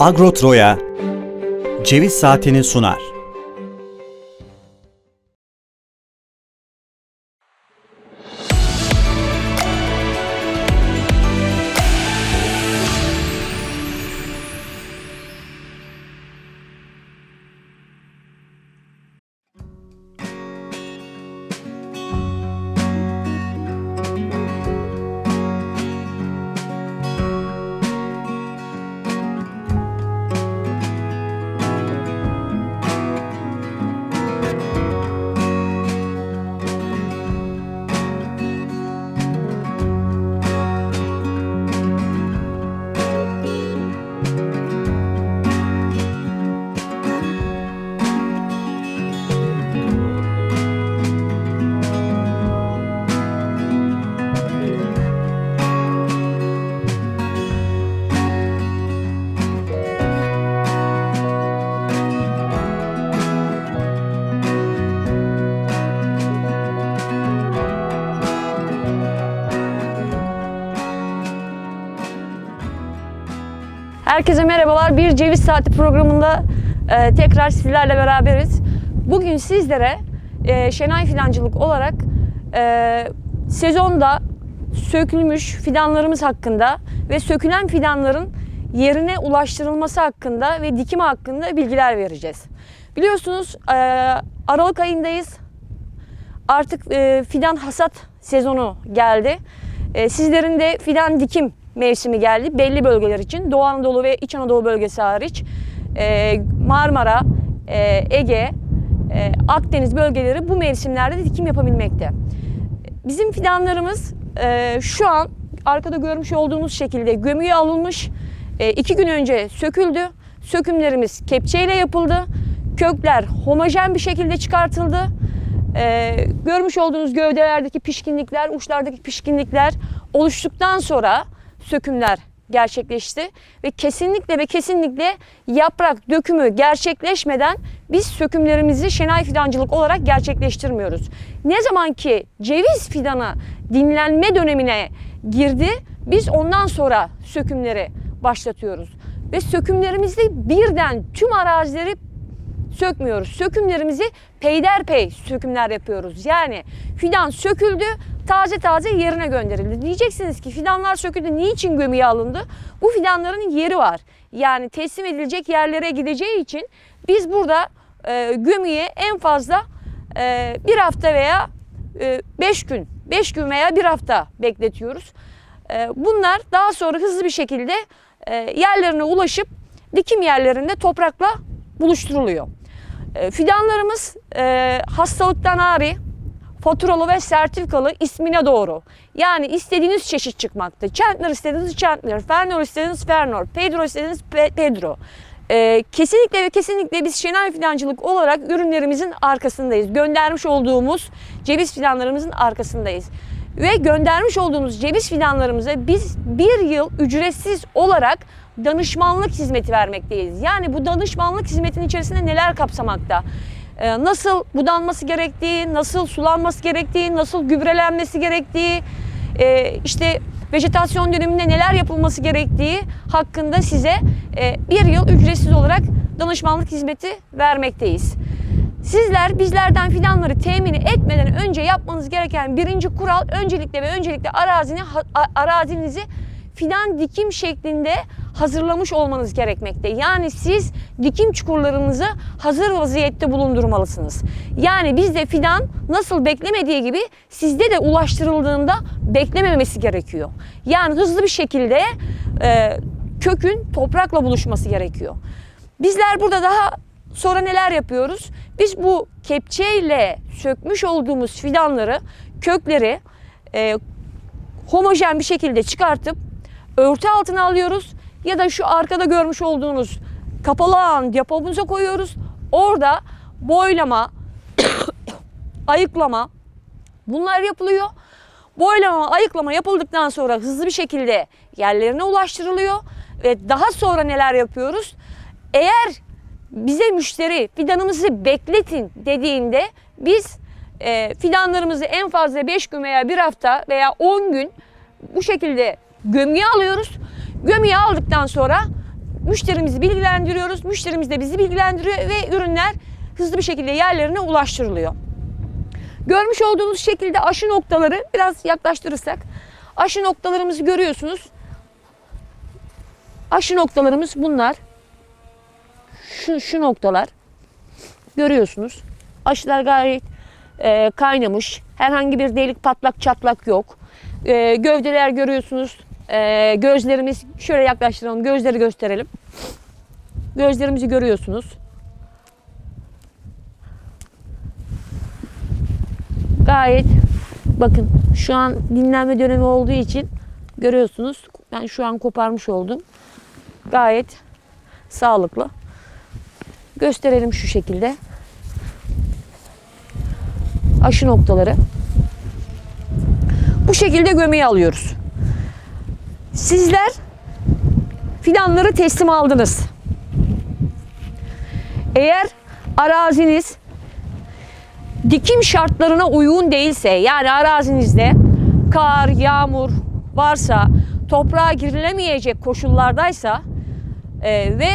Agrotroya ceviz saatini sunar. Herkese merhabalar. Bir Ceviz Saati programında e, tekrar sizlerle beraberiz. Bugün sizlere e, Şenay Fidancılık olarak e, sezonda sökülmüş fidanlarımız hakkında ve sökülen fidanların yerine ulaştırılması hakkında ve dikimi hakkında bilgiler vereceğiz. Biliyorsunuz e, Aralık ayındayız. Artık e, fidan hasat sezonu geldi. E, sizlerin de fidan dikim mevsimi geldi belli bölgeler için. Doğu Anadolu ve İç Anadolu bölgesi hariç e, Marmara, e, Ege, e, Akdeniz bölgeleri bu mevsimlerde dikim yapabilmekte. Bizim fidanlarımız e, şu an arkada görmüş olduğunuz şekilde gömüye alınmış. E, iki gün önce söküldü. Sökümlerimiz kepçeyle yapıldı. Kökler homojen bir şekilde çıkartıldı. Ee, görmüş olduğunuz gövdelerdeki pişkinlikler, uçlardaki pişkinlikler oluştuktan sonra sökümler gerçekleşti ve kesinlikle ve kesinlikle yaprak dökümü gerçekleşmeden biz sökümlerimizi şenay fidancılık olarak gerçekleştirmiyoruz. Ne zaman ki ceviz fidanı dinlenme dönemine girdi biz ondan sonra sökümleri başlatıyoruz. Ve sökümlerimizde birden tüm arazileri sökmüyoruz. Sökümlerimizi peyderpey sökümler yapıyoruz. Yani fidan söküldü, taze taze yerine gönderildi. Diyeceksiniz ki fidanlar söküldü, niçin gömüye alındı? Bu fidanların yeri var. Yani teslim edilecek yerlere gideceği için biz burada e, gömüye en fazla e, bir hafta veya e, beş gün, beş gün veya bir hafta bekletiyoruz. E, bunlar daha sonra hızlı bir şekilde e, yerlerine ulaşıp dikim yerlerinde toprakla buluşturuluyor. E, Fidanlarımız e, hastalıktan ari, faturalı ve sertifikalı ismine doğru. Yani istediğiniz çeşit çıkmakta. Chandler istediğiniz Chandler, Fernor istediğiniz Fernor, Pedro istediğiniz Pe- Pedro. E, kesinlikle ve kesinlikle biz Şenay Fidancılık olarak ürünlerimizin arkasındayız. Göndermiş olduğumuz ceviz fidanlarımızın arkasındayız. Ve göndermiş olduğumuz ceviz fidanlarımıza biz bir yıl ücretsiz olarak danışmanlık hizmeti vermekteyiz. Yani bu danışmanlık hizmetinin içerisinde neler kapsamakta? Ee, nasıl budanması gerektiği, nasıl sulanması gerektiği, nasıl gübrelenmesi gerektiği, e, işte vejetasyon döneminde neler yapılması gerektiği hakkında size e, bir yıl ücretsiz olarak danışmanlık hizmeti vermekteyiz. Sizler bizlerden fidanları temin etmeden önce yapmanız gereken birinci kural öncelikle ve öncelikle arazini, arazinizi fidan dikim şeklinde hazırlamış olmanız gerekmekte. Yani siz dikim çukurlarınızı hazır vaziyette bulundurmalısınız. Yani bizde fidan nasıl beklemediği gibi sizde de ulaştırıldığında beklememesi gerekiyor. Yani hızlı bir şekilde e, kökün toprakla buluşması gerekiyor. Bizler burada daha sonra neler yapıyoruz? Biz bu kepçeyle sökmüş olduğumuz fidanları, kökleri e, homojen bir şekilde çıkartıp örtü altına alıyoruz ya da şu arkada görmüş olduğunuz kapalı alan depomuza koyuyoruz. Orada boylama, ayıklama bunlar yapılıyor. Boylama, ayıklama yapıldıktan sonra hızlı bir şekilde yerlerine ulaştırılıyor ve daha sonra neler yapıyoruz? Eğer bize müşteri fidanımızı bekletin dediğinde biz e, fidanlarımızı en fazla 5 gün veya bir hafta veya 10 gün bu şekilde gömüye alıyoruz. Gömüye aldıktan sonra müşterimizi bilgilendiriyoruz. Müşterimiz de bizi bilgilendiriyor ve ürünler hızlı bir şekilde yerlerine ulaştırılıyor. Görmüş olduğunuz şekilde aşı noktaları biraz yaklaştırırsak aşı noktalarımızı görüyorsunuz. Aşı noktalarımız bunlar. Şu, şu noktalar. Görüyorsunuz. Aşılar gayet e, kaynamış. Herhangi bir delik patlak çatlak yok. E, gövdeler görüyorsunuz. E, gözlerimiz şöyle yaklaştıralım. Gözleri gösterelim. Gözlerimizi görüyorsunuz. Gayet bakın şu an dinlenme dönemi olduğu için görüyorsunuz. Ben şu an koparmış oldum. Gayet sağlıklı. Gösterelim şu şekilde. Aşı noktaları. Bu şekilde gömeyi alıyoruz. Sizler fidanları teslim aldınız. Eğer araziniz dikim şartlarına uygun değilse yani arazinizde kar, yağmur varsa toprağa girilemeyecek koşullardaysa e, ve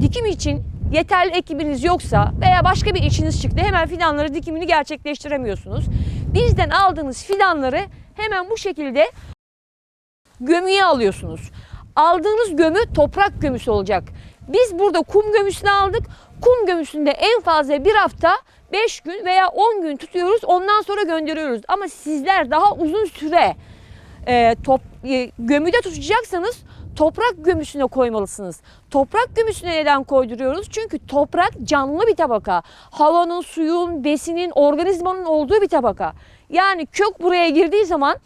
dikim için yeterli ekibiniz yoksa veya başka bir işiniz çıktı hemen fidanları dikimini gerçekleştiremiyorsunuz. Bizden aldığınız fidanları hemen bu şekilde gömüye alıyorsunuz. Aldığınız gömü toprak gömüsü olacak. Biz burada kum gömüsünü aldık. Kum gömüsünde en fazla bir hafta 5 gün veya 10 gün tutuyoruz. Ondan sonra gönderiyoruz. Ama sizler daha uzun süre e, top, e, gömüde tutacaksanız toprak gömüsüne koymalısınız. Toprak gömüsüne neden koyduruyoruz? Çünkü toprak canlı bir tabaka. Havanın, suyun, besinin, organizmanın olduğu bir tabaka. Yani kök buraya girdiği zaman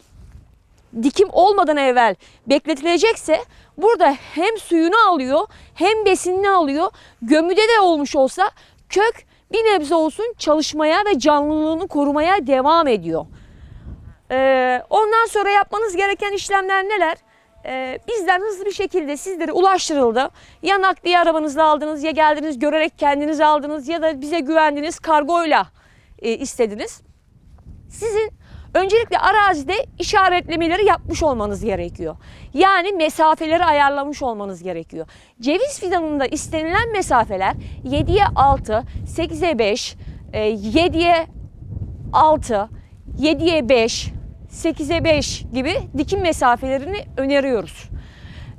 dikim olmadan evvel bekletilecekse burada hem suyunu alıyor hem besinini alıyor. Gömüde de olmuş olsa kök bir nebze olsun çalışmaya ve canlılığını korumaya devam ediyor. Ee, ondan sonra yapmanız gereken işlemler neler? Ee, bizden hızlı bir şekilde sizlere ulaştırıldı. Ya nakliye arabanızla aldınız ya geldiniz görerek kendiniz aldınız ya da bize güvendiniz kargoyla e, istediniz. Sizin öncelikle arazide işaretlemeleri yapmış olmanız gerekiyor. Yani mesafeleri ayarlamış olmanız gerekiyor. Ceviz fidanında istenilen mesafeler 7'ye 6, 8'e 5, e, 7'ye 6, 7'ye 5, 8'e 5 gibi dikim mesafelerini öneriyoruz.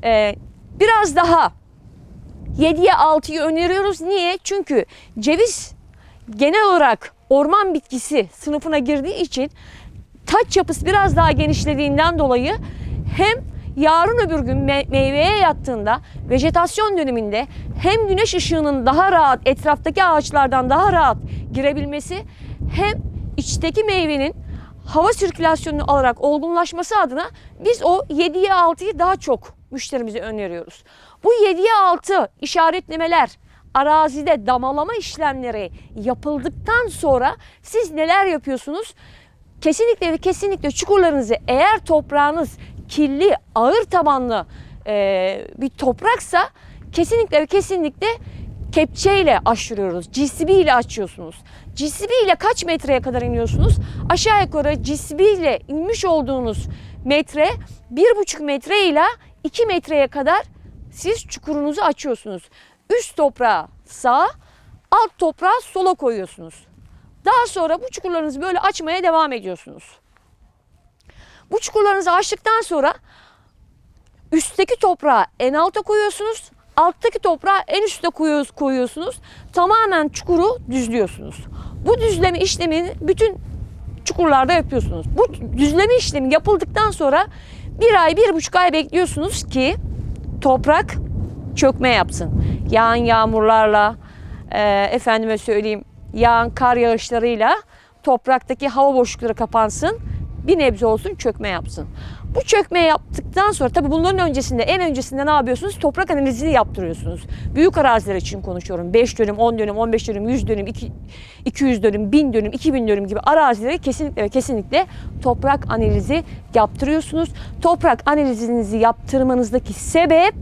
E, biraz daha 7'ye 6'yı öneriyoruz. Niye? Çünkü ceviz genel olarak orman bitkisi sınıfına girdiği için taç yapısı biraz daha genişlediğinden dolayı hem yarın öbür gün me- meyveye yattığında vejetasyon döneminde hem güneş ışığının daha rahat etraftaki ağaçlardan daha rahat girebilmesi hem içteki meyvenin hava sirkülasyonunu alarak olgunlaşması adına biz o 7'ye 6'yı daha çok müşterimize öneriyoruz. Bu 7'ye 6 işaretlemeler arazide damalama işlemleri yapıldıktan sonra siz neler yapıyorsunuz? Kesinlikle ve kesinlikle çukurlarınızı eğer toprağınız kirli, ağır tabanlı e, bir topraksa kesinlikle ve kesinlikle kepçeyle aşırıyoruz. GCB ile açıyorsunuz. GCB ile kaç metreye kadar iniyorsunuz? Aşağı yukarı GCB ile inmiş olduğunuz metre 1,5 metre ile 2 metreye kadar siz çukurunuzu açıyorsunuz. Üst toprağı sağa, alt toprağı sola koyuyorsunuz. Daha sonra bu çukurlarınızı böyle açmaya devam ediyorsunuz. Bu çukurlarınızı açtıktan sonra üstteki toprağı en alta koyuyorsunuz. Alttaki toprağı en üstte koyuyorsunuz. Tamamen çukuru düzlüyorsunuz. Bu düzleme işlemini bütün çukurlarda yapıyorsunuz. Bu düzleme işlemi yapıldıktan sonra bir ay, bir buçuk ay bekliyorsunuz ki toprak çökme yapsın. Yağan yağmurlarla, e, efendime söyleyeyim yağan kar yağışlarıyla topraktaki hava boşlukları kapansın. Bir nebze olsun çökme yapsın. Bu çökme yaptıktan sonra tabii bunların öncesinde en öncesinde ne yapıyorsunuz? Toprak analizini yaptırıyorsunuz. Büyük araziler için konuşuyorum. 5 dönüm, 10 dönüm, 15 dönüm, 100 dönüm, iki- 200 dönüm, 1000 dönüm, 2000 dönüm gibi arazilere kesinlikle ve kesinlikle toprak analizi yaptırıyorsunuz. Toprak analizinizi yaptırmanızdaki sebep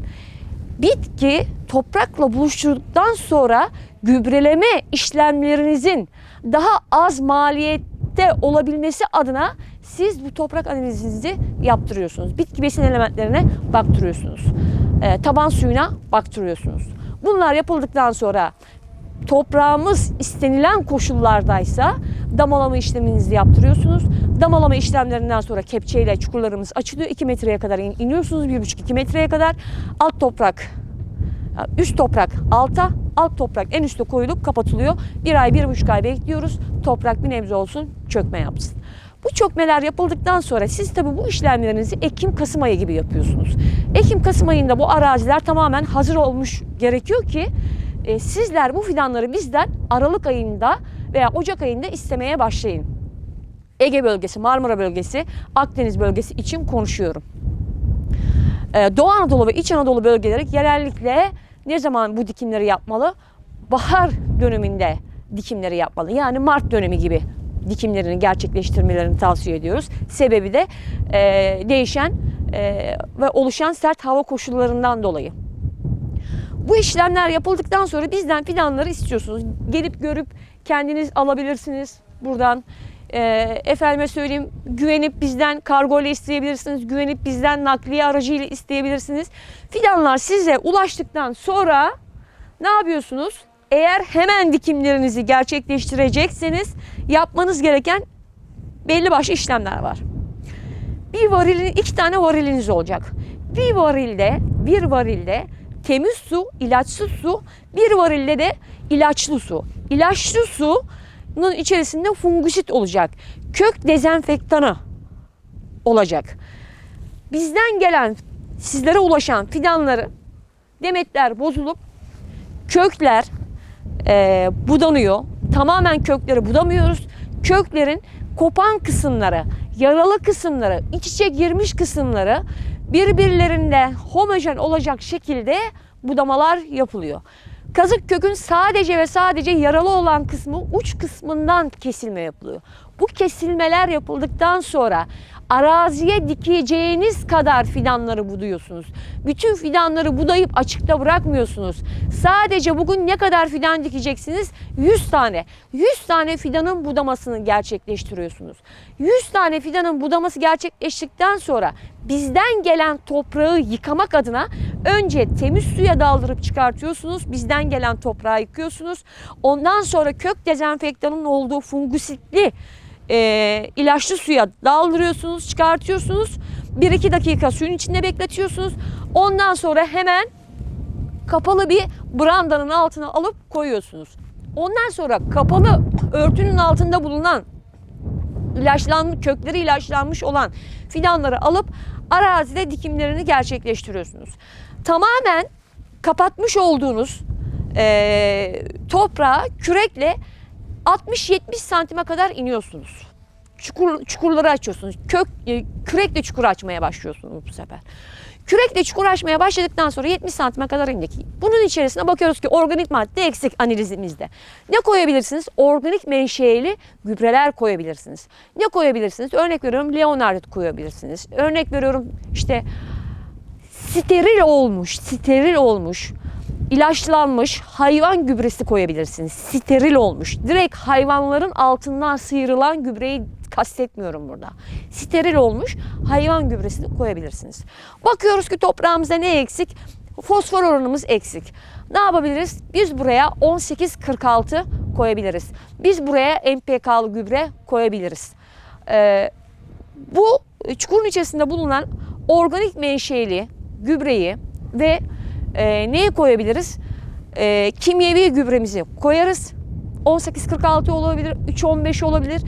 bitki toprakla buluşturduktan sonra gübreleme işlemlerinizin daha az maliyette olabilmesi adına siz bu toprak analizinizi yaptırıyorsunuz. Bitki besin elementlerine baktırıyorsunuz. Ee, taban suyuna baktırıyorsunuz. Bunlar yapıldıktan sonra toprağımız istenilen koşullardaysa damalama işleminizi yaptırıyorsunuz. Damalama işlemlerinden sonra kepçeyle çukurlarımız açılıyor. 2 metreye kadar in- iniyorsunuz. 1,5-2 metreye kadar. Alt toprak üst toprak alta, alt toprak en üste koyulup kapatılıyor. Bir ay, bir buçuk ay bekliyoruz. Toprak bir nebze olsun, çökme yapsın. Bu çökmeler yapıldıktan sonra siz tabii bu işlemlerinizi Ekim-Kasım ayı gibi yapıyorsunuz. Ekim-Kasım ayında bu araziler tamamen hazır olmuş gerekiyor ki e, sizler bu fidanları bizden Aralık ayında veya Ocak ayında istemeye başlayın. Ege bölgesi, Marmara bölgesi, Akdeniz bölgesi için konuşuyorum. Ee, Doğu Anadolu ve İç Anadolu bölgeleri genellikle ne zaman bu dikimleri yapmalı? Bahar döneminde dikimleri yapmalı. Yani Mart dönemi gibi dikimlerini gerçekleştirmelerini tavsiye ediyoruz. Sebebi de e, değişen e, ve oluşan sert hava koşullarından dolayı. Bu işlemler yapıldıktan sonra bizden fidanları istiyorsunuz. Gelip görüp kendiniz alabilirsiniz buradan. E, efendime söyleyeyim güvenip bizden kargo ile isteyebilirsiniz. Güvenip bizden nakliye aracıyla isteyebilirsiniz. Fidanlar size ulaştıktan sonra ne yapıyorsunuz? Eğer hemen dikimlerinizi gerçekleştirecekseniz yapmanız gereken belli başlı işlemler var. Bir varilin iki tane variliniz olacak. Bir varilde bir varilde temiz su, ilaçsız su, bir varilde de ilaçlı su. İlaçlı su'nun içerisinde fungisit olacak. Kök dezenfektanı olacak. Bizden gelen, sizlere ulaşan fidanları demetler bozulup kökler e, budanıyor. Tamamen kökleri budamıyoruz. Köklerin kopan kısımları, yaralı kısımları, iç içe girmiş kısımları birbirlerinde homojen olacak şekilde budamalar yapılıyor. Kazık kökün sadece ve sadece yaralı olan kısmı uç kısmından kesilme yapılıyor. Bu kesilmeler yapıldıktan sonra araziye dikeceğiniz kadar fidanları buduyorsunuz. Bütün fidanları budayıp açıkta bırakmıyorsunuz. Sadece bugün ne kadar fidan dikeceksiniz? 100 tane. 100 tane fidanın budamasını gerçekleştiriyorsunuz. 100 tane fidanın budaması gerçekleştikten sonra bizden gelen toprağı yıkamak adına önce temiz suya daldırıp çıkartıyorsunuz. Bizden gelen toprağı yıkıyorsunuz. Ondan sonra kök dezenfektanın olduğu fungusitli e, ilaçlı suya daldırıyorsunuz, çıkartıyorsunuz. 1-2 dakika suyun içinde bekletiyorsunuz. Ondan sonra hemen kapalı bir brandanın altına alıp koyuyorsunuz. Ondan sonra kapalı örtünün altında bulunan ilaçlanmış, kökleri ilaçlanmış olan fidanları alıp arazide dikimlerini gerçekleştiriyorsunuz. Tamamen kapatmış olduğunuz e, toprağı kürekle 60-70 santime kadar iniyorsunuz. Çukur, çukurları açıyorsunuz. Kök, e, kürekle çukur açmaya başlıyorsunuz bu sefer. Kürekle çukur açmaya başladıktan sonra 70 santime kadar indik. Bunun içerisine bakıyoruz ki organik madde eksik analizimizde. Ne koyabilirsiniz? Organik menşeili gübreler koyabilirsiniz. Ne koyabilirsiniz? Örnek veriyorum Leonard koyabilirsiniz. Örnek veriyorum işte steril olmuş, steril olmuş, ilaçlanmış hayvan gübresi koyabilirsiniz. Steril olmuş. Direkt hayvanların altından sıyrılan gübreyi kastetmiyorum burada. Steril olmuş hayvan gübresini koyabilirsiniz. Bakıyoruz ki toprağımızda ne eksik? Fosfor oranımız eksik. Ne yapabiliriz? Biz buraya 18-46 koyabiliriz. Biz buraya NPK'lı gübre koyabiliriz. Ee, bu çukurun içerisinde bulunan organik menşeli gübreyi ve e, neyi koyabiliriz? E, kimyevi gübremizi koyarız. 18-46 olabilir, 3-15 olabilir.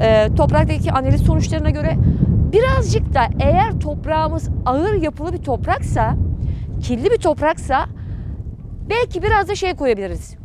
E, topraktaki analiz sonuçlarına göre birazcık da eğer toprağımız ağır yapılı bir topraksa, kirli bir topraksa belki biraz da şey koyabiliriz.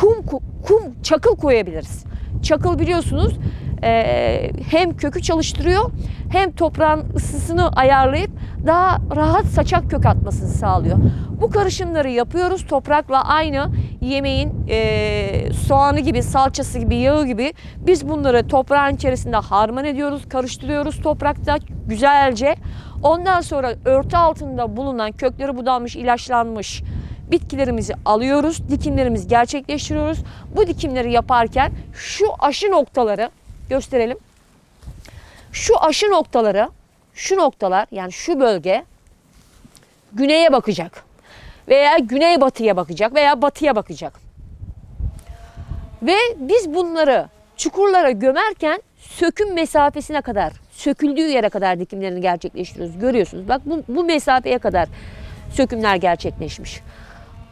Kum, ku- kum, çakıl koyabiliriz. Çakıl biliyorsunuz e, hem kökü çalıştırıyor hem toprağın ısısını ayarlayıp daha rahat saçak kök atmasını sağlıyor. Bu karışımları yapıyoruz. Toprakla aynı yemeğin e, soğanı gibi, salçası gibi, yağı gibi biz bunları toprağın içerisinde harman ediyoruz, karıştırıyoruz toprakta güzelce. Ondan sonra örtü altında bulunan kökleri budanmış, ilaçlanmış bitkilerimizi alıyoruz, dikimlerimizi gerçekleştiriyoruz. Bu dikimleri yaparken şu aşı noktaları gösterelim. Şu aşı noktaları, şu noktalar yani şu bölge güneye bakacak veya güneybatıya bakacak veya batıya bakacak. Ve biz bunları çukurlara gömerken söküm mesafesine kadar, söküldüğü yere kadar dikimlerini gerçekleştiriyoruz. Görüyorsunuz bak bu, bu mesafeye kadar sökümler gerçekleşmiş.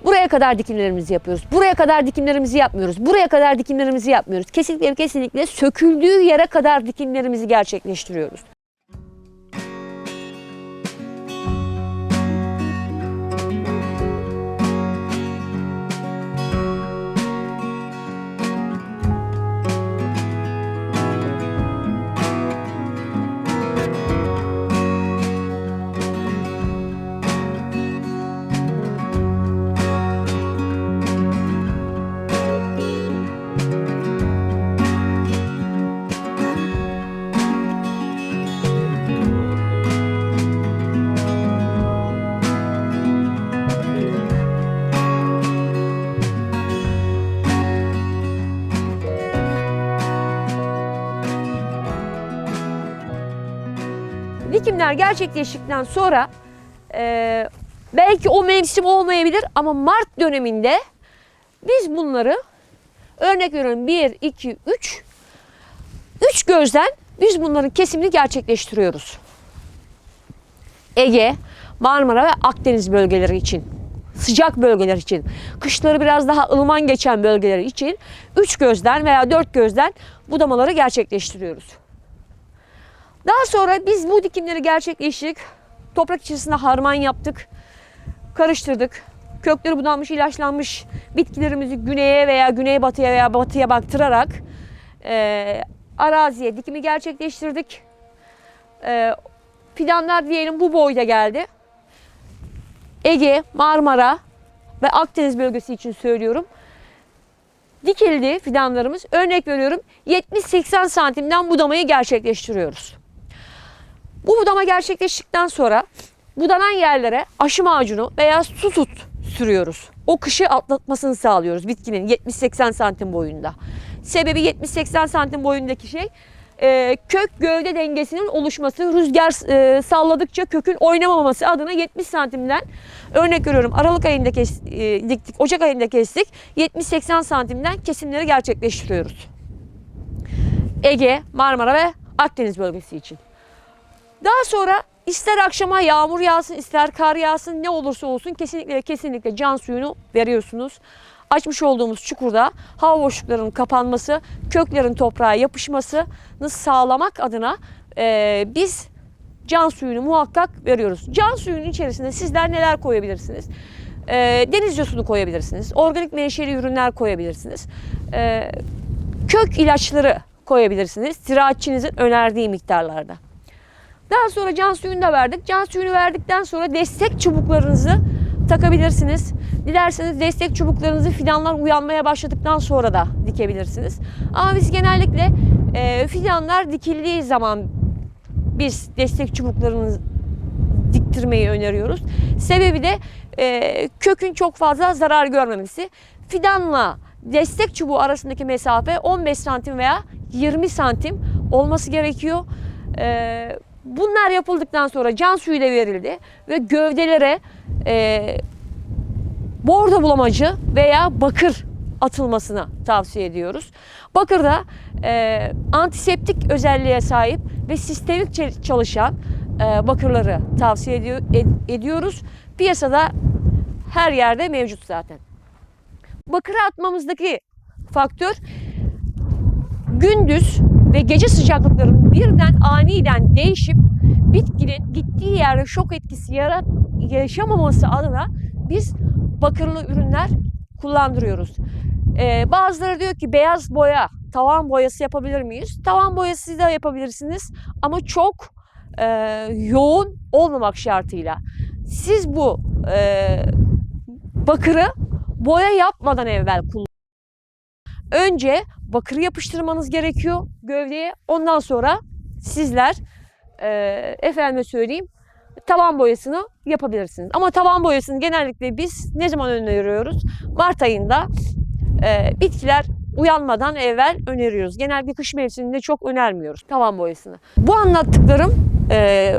Buraya kadar dikimlerimizi yapıyoruz. Buraya kadar dikimlerimizi yapmıyoruz. Buraya kadar dikimlerimizi yapmıyoruz. Kesinlikle kesinlikle söküldüğü yere kadar dikimlerimizi gerçekleştiriyoruz. Dikimler gerçekleştikten sonra e, belki o mevsim olmayabilir ama Mart döneminde biz bunları örnek veriyorum 1, 2, 3 3 gözden biz bunların kesimini gerçekleştiriyoruz. Ege, Marmara ve Akdeniz bölgeleri için sıcak bölgeler için, kışları biraz daha ılıman geçen bölgeler için 3 gözden veya 4 gözden budamaları gerçekleştiriyoruz. Daha sonra biz bu dikimleri gerçekleştirdik. Toprak içerisinde harman yaptık. Karıştırdık. Kökleri budanmış, ilaçlanmış bitkilerimizi güneye veya güneybatıya veya batıya baktırarak e, araziye dikimi gerçekleştirdik. E, fidanlar diyelim bu boyda geldi. Ege, Marmara ve Akdeniz bölgesi için söylüyorum. Dikildi fidanlarımız. Örnek veriyorum 70-80 santimden budamayı gerçekleştiriyoruz. Bu budama gerçekleştikten sonra budanan yerlere aşı macunu veya su tut sürüyoruz. O kışı atlatmasını sağlıyoruz bitkinin 70-80 santim boyunda. Sebebi 70-80 santim boyundaki şey e, kök gövde dengesinin oluşması, rüzgar e, salladıkça kökün oynamaması adına 70 santimden örnek veriyorum Aralık ayında kes, e, diktik, Ocak ayında kestik 70-80 santimden kesimleri gerçekleştiriyoruz. Ege, Marmara ve Akdeniz bölgesi için. Daha sonra ister akşama yağmur yağsın, ister kar yağsın ne olursa olsun kesinlikle kesinlikle can suyunu veriyorsunuz. Açmış olduğumuz çukurda hava boşluklarının kapanması, köklerin toprağa yapışmasını sağlamak adına e, biz can suyunu muhakkak veriyoruz. Can suyunun içerisinde sizler neler koyabilirsiniz? E, deniz yosunu koyabilirsiniz. Organik menşeli ürünler koyabilirsiniz. E, kök ilaçları koyabilirsiniz. Ziraatçinizin önerdiği miktarlarda. Daha sonra can suyunu da verdik. Can suyunu verdikten sonra destek çubuklarınızı takabilirsiniz. Dilerseniz destek çubuklarınızı fidanlar uyanmaya başladıktan sonra da dikebilirsiniz. Ama biz genellikle e, fidanlar dikildiği zaman biz destek çubuklarını diktirmeyi öneriyoruz. Sebebi de e, kökün çok fazla zarar görmemesi. Fidanla destek çubuğu arasındaki mesafe 15 santim veya 20 santim olması gerekiyor. E, Bunlar yapıldıktan sonra can suyu da verildi ve gövdelere e, bordo bulamacı veya bakır atılmasını tavsiye ediyoruz. Bakır da e, antiseptik özelliğe sahip ve sistemik çalışan e, bakırları tavsiye ed- ediyoruz. Piyasada her yerde mevcut zaten. Bakırı atmamızdaki faktör gündüz ve gece sıcaklıklarının birden aniden değişip bitkinin gittiği yerde şok etkisi yarat yaşamaması adına biz bakırlı ürünler kullandırıyoruz. Ee, bazıları diyor ki beyaz boya, tavan boyası yapabilir miyiz? Tavan boyası da yapabilirsiniz ama çok e, yoğun olmamak şartıyla. Siz bu e, bakırı boya yapmadan evvel kullanın. Önce bakırı yapıştırmanız gerekiyor gövdeye. Ondan sonra sizler e, efendime söyleyeyim tavan boyasını yapabilirsiniz. Ama tavan boyasını genellikle biz ne zaman öneriyoruz? Mart ayında e, bitkiler uyanmadan evvel öneriyoruz. Genellikle kış mevsiminde çok önermiyoruz tavan boyasını. Bu anlattıklarım e,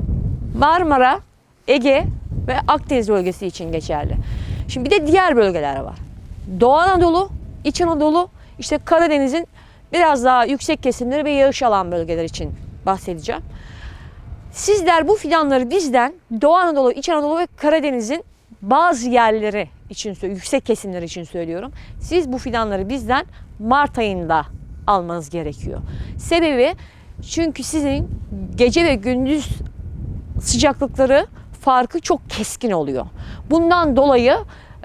Marmara, Ege ve Akdeniz bölgesi için geçerli. Şimdi bir de diğer bölgeler var. Doğu Anadolu, İç Anadolu, işte Karadeniz'in biraz daha yüksek kesimleri ve yağış alan bölgeler için bahsedeceğim. Sizler bu fidanları bizden Doğu Anadolu, İç Anadolu ve Karadeniz'in bazı yerleri için yüksek kesimleri için söylüyorum. Siz bu fidanları bizden Mart ayında almanız gerekiyor. Sebebi çünkü sizin gece ve gündüz sıcaklıkları farkı çok keskin oluyor. Bundan dolayı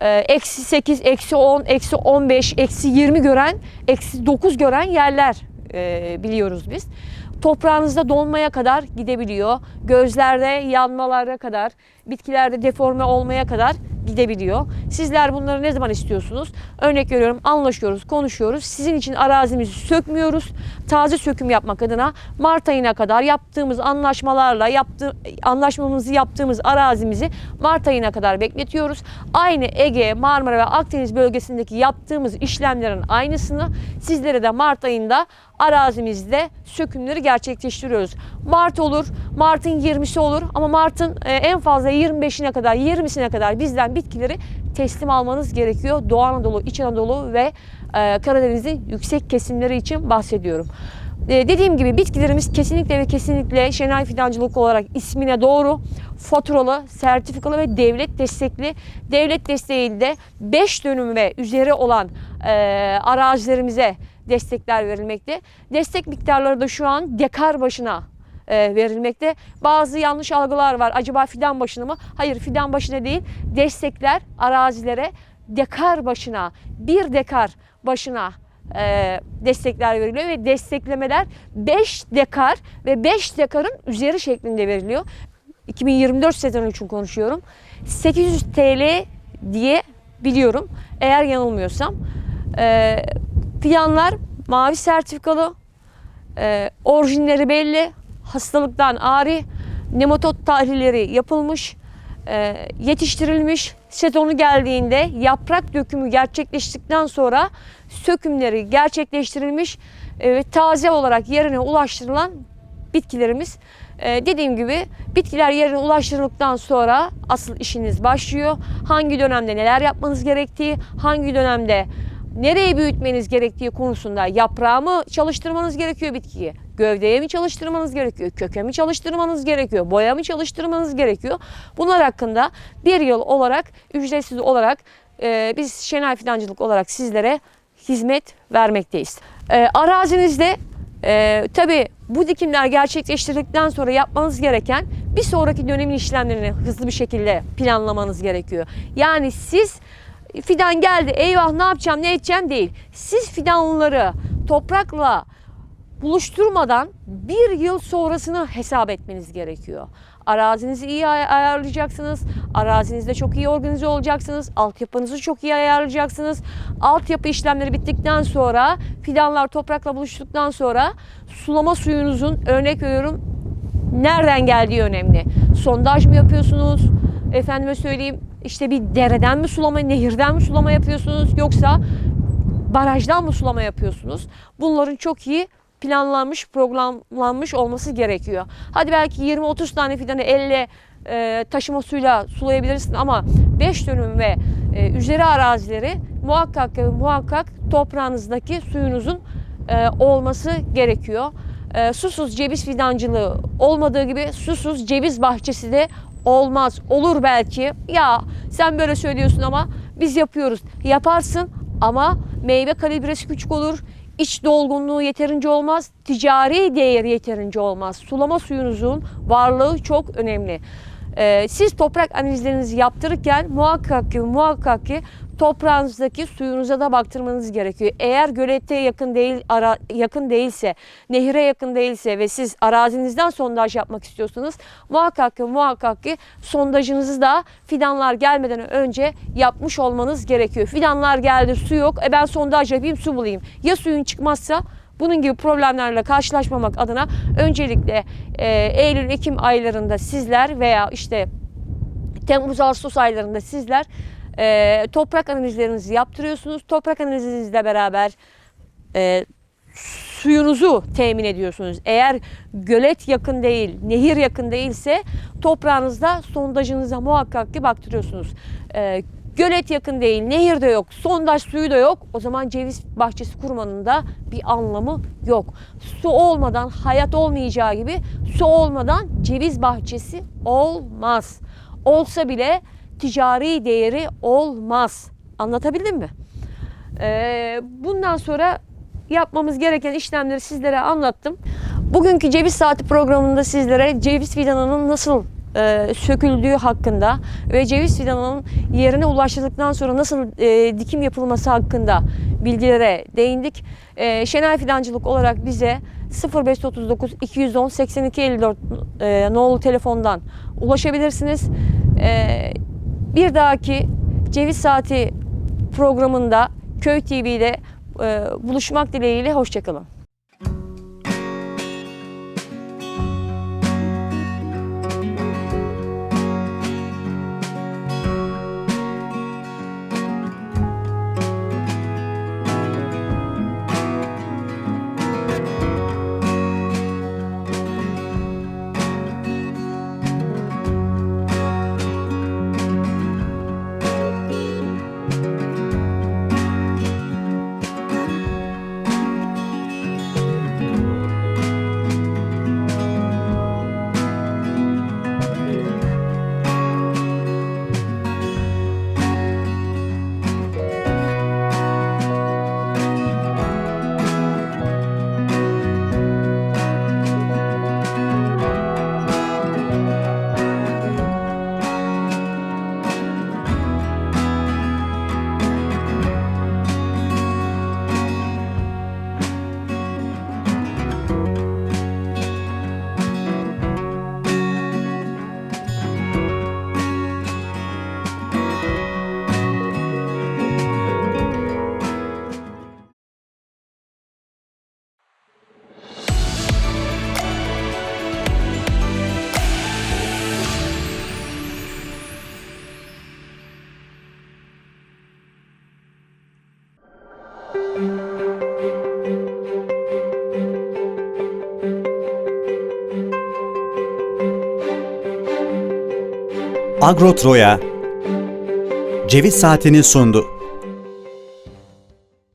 eksi 8, eksi 10, eksi 15, eksi 20 gören, eksi 9 gören yerler e, biliyoruz biz. Toprağınızda donmaya kadar gidebiliyor. Gözlerde yanmalara kadar, bitkilerde deforme olmaya kadar gidebiliyor. Sizler bunları ne zaman istiyorsunuz? Örnek veriyorum anlaşıyoruz, konuşuyoruz. Sizin için arazimizi sökmüyoruz. Taze söküm yapmak adına Mart ayına kadar yaptığımız anlaşmalarla yaptığı, anlaşmamızı yaptığımız arazimizi Mart ayına kadar bekletiyoruz. Aynı Ege, Marmara ve Akdeniz bölgesindeki yaptığımız işlemlerin aynısını sizlere de Mart ayında arazimizde sökümleri gerçekleştiriyoruz. Mart olur, Mart'ın 20'si olur ama Mart'ın e, en fazla 25'ine kadar, 20'sine kadar bizden bitkileri teslim almanız gerekiyor. Doğu Anadolu, İç Anadolu ve e, Karadeniz'in yüksek kesimleri için bahsediyorum. E, dediğim gibi bitkilerimiz kesinlikle ve kesinlikle Şenay Fidancılık olarak ismine doğru faturalı, sertifikalı ve devlet destekli. Devlet desteğiyle 5 dönüm ve üzeri olan e, arazilerimize destekler verilmekte. Destek miktarları da şu an dekar başına verilmekte. Bazı yanlış algılar var. Acaba fidan başına mı? Hayır fidan başına değil. Destekler arazilere dekar başına, bir dekar başına e, destekler veriliyor ve desteklemeler 5 dekar ve 5 dekarın üzeri şeklinde veriliyor. 2024 sezonu için konuşuyorum. 800 TL diye biliyorum eğer yanılmıyorsam. E, fidanlar mavi sertifikalı, e, orijinleri belli, hastalıktan ari, nematot tahlilleri yapılmış, e, yetiştirilmiş. Sezonu geldiğinde yaprak dökümü gerçekleştikten sonra sökümleri gerçekleştirilmiş e, ve taze olarak yerine ulaştırılan bitkilerimiz. E, dediğim gibi bitkiler yerine ulaştırıldıktan sonra asıl işiniz başlıyor. Hangi dönemde neler yapmanız gerektiği, hangi dönemde nereye büyütmeniz gerektiği konusunda yaprağı mı çalıştırmanız gerekiyor bitkiyi? Gövdeye mi çalıştırmanız gerekiyor? Köke mi çalıştırmanız gerekiyor? Boya mı çalıştırmanız gerekiyor? Bunlar hakkında bir yıl olarak ücretsiz olarak e, biz Şenay Fidancılık olarak sizlere hizmet vermekteyiz. E, arazinizde e, tabii bu dikimler gerçekleştirdikten sonra yapmanız gereken bir sonraki dönemin işlemlerini hızlı bir şekilde planlamanız gerekiyor. Yani siz fidan geldi eyvah ne yapacağım ne edeceğim değil. Siz fidanları toprakla buluşturmadan bir yıl sonrasını hesap etmeniz gerekiyor. Arazinizi iyi ay- ayarlayacaksınız. Arazinizde çok iyi organize olacaksınız. Altyapınızı çok iyi ayarlayacaksınız. Altyapı işlemleri bittikten sonra fidanlar toprakla buluştuktan sonra sulama suyunuzun örnek veriyorum nereden geldiği önemli. Sondaj mı yapıyorsunuz? Efendime söyleyeyim işte bir dereden mi sulama, nehirden mi sulama yapıyorsunuz yoksa barajdan mı sulama yapıyorsunuz? Bunların çok iyi planlanmış, programlanmış olması gerekiyor. Hadi belki 20-30 tane fidanı elle e, taşıma suyla sulayabilirsin ama 5 dönüm ve e, üzeri arazileri muhakkak muhakkak toprağınızdaki suyunuzun e, olması gerekiyor. E, susuz ceviz fidancılığı olmadığı gibi susuz ceviz bahçesi de olmaz. Olur belki. Ya sen böyle söylüyorsun ama biz yapıyoruz. Yaparsın ama meyve kalibresi küçük olur. İç dolgunluğu yeterince olmaz. Ticari değeri yeterince olmaz. Sulama suyunuzun varlığı çok önemli. Ee, siz toprak analizlerinizi yaptırırken muhakkak ki muhakkak ki toprağınızdaki suyunuza da baktırmanız gerekiyor. Eğer gölete yakın değil ara, yakın değilse, nehire yakın değilse ve siz arazinizden sondaj yapmak istiyorsanız muhakkak ki muhakkak ki sondajınızı da fidanlar gelmeden önce yapmış olmanız gerekiyor. Fidanlar geldi, su yok. E ben sondaj yapayım, su bulayım. Ya suyun çıkmazsa Bunun gibi problemlerle karşılaşmamak adına öncelikle e, Eylül-Ekim aylarında sizler veya işte Temmuz-Ağustos aylarında sizler e, toprak analizlerinizi yaptırıyorsunuz. Toprak analizinizle beraber e, suyunuzu temin ediyorsunuz. Eğer gölet yakın değil, nehir yakın değilse toprağınızda sondajınıza muhakkak ki baktırıyorsunuz. E, gölet yakın değil, nehir de yok, sondaj suyu da yok. O zaman ceviz bahçesi kurmanın da bir anlamı yok. Su olmadan hayat olmayacağı gibi su olmadan ceviz bahçesi olmaz. Olsa bile ticari değeri olmaz. Anlatabildim mi? Ee, bundan sonra yapmamız gereken işlemleri sizlere anlattım. Bugünkü ceviz saati programında sizlere ceviz fidanının nasıl e, söküldüğü hakkında ve ceviz fidanının yerine ulaştırdıktan sonra nasıl e, dikim yapılması hakkında bilgilere değindik. E, Şenay Fidancılık olarak bize 0539 210 82 54 e, nolu telefondan ulaşabilirsiniz. E, bir dahaki ceviz saati programında Köy TV'de e, buluşmak dileğiyle hoşçakalın. Agrotroya ceviz saatini sundu.